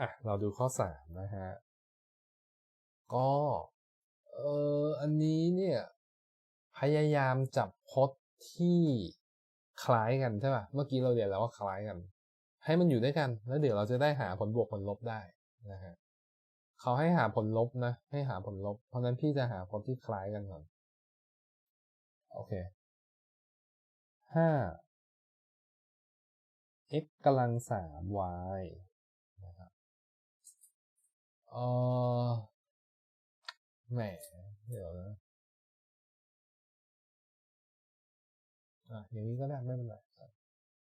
อะ เราดูข้อสามนะฮะ ก็ เอออันนี้เนี่ย พยายามจับพจน์ที่คล้ายกันใช่ป่ะ เมื่อกี้เราเรียนแล้วว่าคล้ายกัน ให้มันอยู่ด้วยกัน แล้วเดี๋ยวเราจะได้หาผลบวกผลลบได้นะฮะเขาให้หาผลลบนะ ให้หาผลลบ เพราะนั้นพี่จะหาพจน์ที่คล้ายกันก่อน โอเคห้า x กำลังสาม y เออแหมเดี๋ยวนะอะอย่างนี้ก็ได้ไม่เป็นไร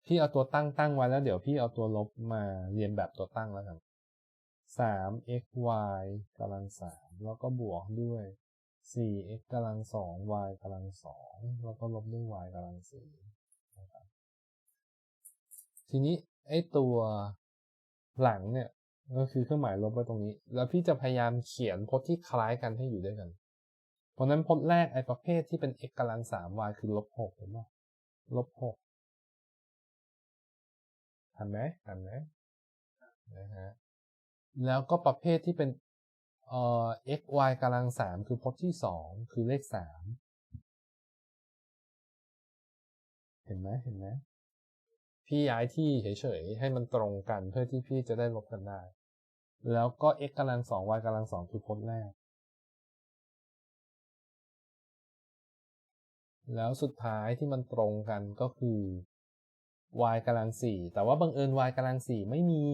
พี่เอาตัวตั้งตั้งไว้แล้วเดี๋ยวพี่เอาตัวลบมาเรียนแบบตัวตั้งแล้วกันสาม x y กำลังสามแล้วก็บวกด้วยสี่ x กำลังสอง y กำลังสองแล้วก็ลบด้วย y กำลังสี่นะครับทีนี้ไอ้ตัวหลังเนี่ย ก็คือเครื่องหมายลบไว้ตรงนี้ แล้วพี่จะพยายามเขียนพจน์ที่คล้ายกันให้อยู่ด้วยกัน เพราะนั้นพจน์แรกไอ้ประเภทที่เป็น x กำลังสาม y คือลบหกเห็นไหมลบหกทันไหมทันไหมนะฮะแล้วก็ประเภทที่เป็นเอ่อ x y กำลังสามคือพจน์ที่สองคือเลขสามเห็นไหมเห็นไหม พี่ย้ายที่เฉยๆให้มันตรงกันเพื่อที่พี่จะได้ลบกันได้ แล้วก็ x กำลังสอง y กำลังสองคือพจน์แรก แล้วสุดท้ายที่มันตรงกันก็คือ y กำลังสี่แต่ว่าบังเอิญ y กำลังสี่ไม่มี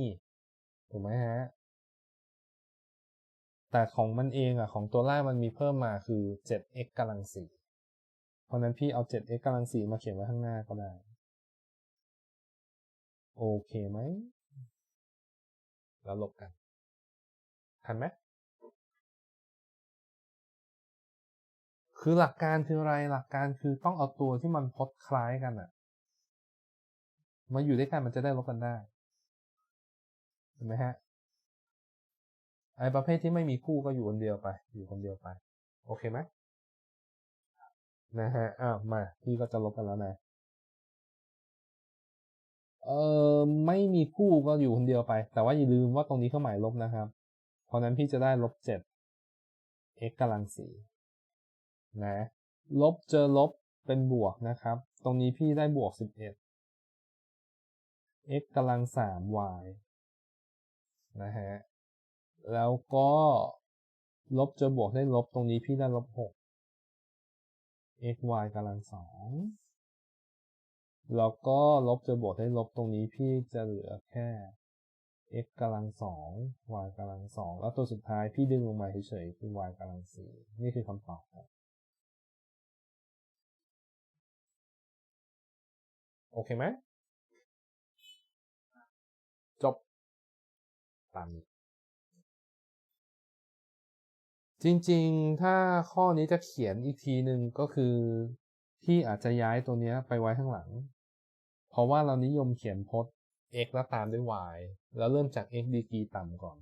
ถูกไหมฮะ แต่ของมันเองอะของตัวล่างมันมีเพิ่มมาคือ 7x กำลังสี่เพราะนั้นพี่เอา 7x กำลังสี่มาเขียนไว้ข้างหน้าก็ได้ โอเคไหม แล้วลบกัน ทันไหม คือหลักการคืออะไร หลักการคือต้องเอาตัวที่มันพจน์คล้ายกันอะมาอยู่ด้วยกันมันจะได้ลบกันได้ เห็นไหมฮะ ไอ้ประเภทที่ไม่มีคู่ก็อยู่คนเดียวไป อยู่คนเดียวไป โอเคไหมนะฮะ อ้าว มา พี่ก็จะลบกันแล้วนะ เออไม่มีคู่ก็อยู่คนเดียวไป แต่ว่าอย่าลืมว่าตรงนี้เครื่องหมายลบนะครับ เพราะนั้นพี่จะได้ลบเจ็ด x กำลังสี่นะ ลบเจอลบเป็นบวกนะครับ ตรงนี้พี่ได้บวกสิบเอ็ด x กำลังสาม y นะฮะ แล้วก็ลบเจอบวกได้ลบตรงนี้พี่ได้ลบหก x y กำลังสอง แล้วก็ลบจอบวกได้ลบตรงนี้พี่จะเหลือแค่ x กำลังสอง y กำลังสองแล้วตัวสุดท้ายพี่ดึงลงมาเฉยๆคือ y กำลังสี่นี่คือคำตอบครับโอเคไหมจบตามนี้จริงๆ ถ้าข้อนี้จะเขียนอีกทีหนึ่งก็คือ พี่อาจจะย้ายตัวเนี้ยไปไว้ข้างหลัง เพราะว่าเรานิยมเขียนพจน์ x แล้วตามด้วย y แล้วเริ่มจาก x ดีกรีต่ำก่อน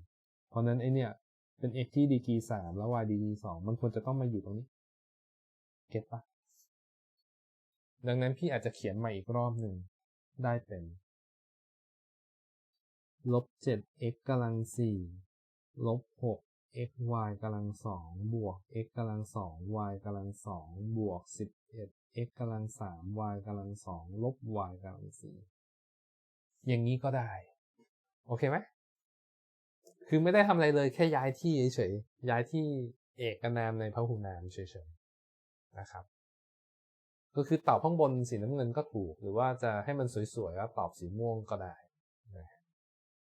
เพราะนั้นไอเนี่ยเป็น x ที่ดีกรีสามแล้ว y ดีกรีสองมันควรจะต้องมาอยู่ตรงนี้เก็ตปะดังนั้นพี่อาจจะเขียนใหม่อีกรอบหนึ่งได้เป็นลบเจ็ด x กำลังสี่ลบหก x y กำลังสองบวก x กำลังสอง y กำลังสองบวกสิบเอ็ด x กำลังสาม y กำลังสองลบ y กำลังสี่อย่างนี้ก็ได้ โอเคไหมคือไม่ได้ทำอะไรเลยแค่ย้ายที่เฉยๆย้ายที่เอกนามในพหุนามเฉยๆนะครับ ก็คือตอบข้างบนสีน้ำเงินก็ถูก หรือว่าจะให้มันสวยๆก็ตอบสีม่วงก็ได้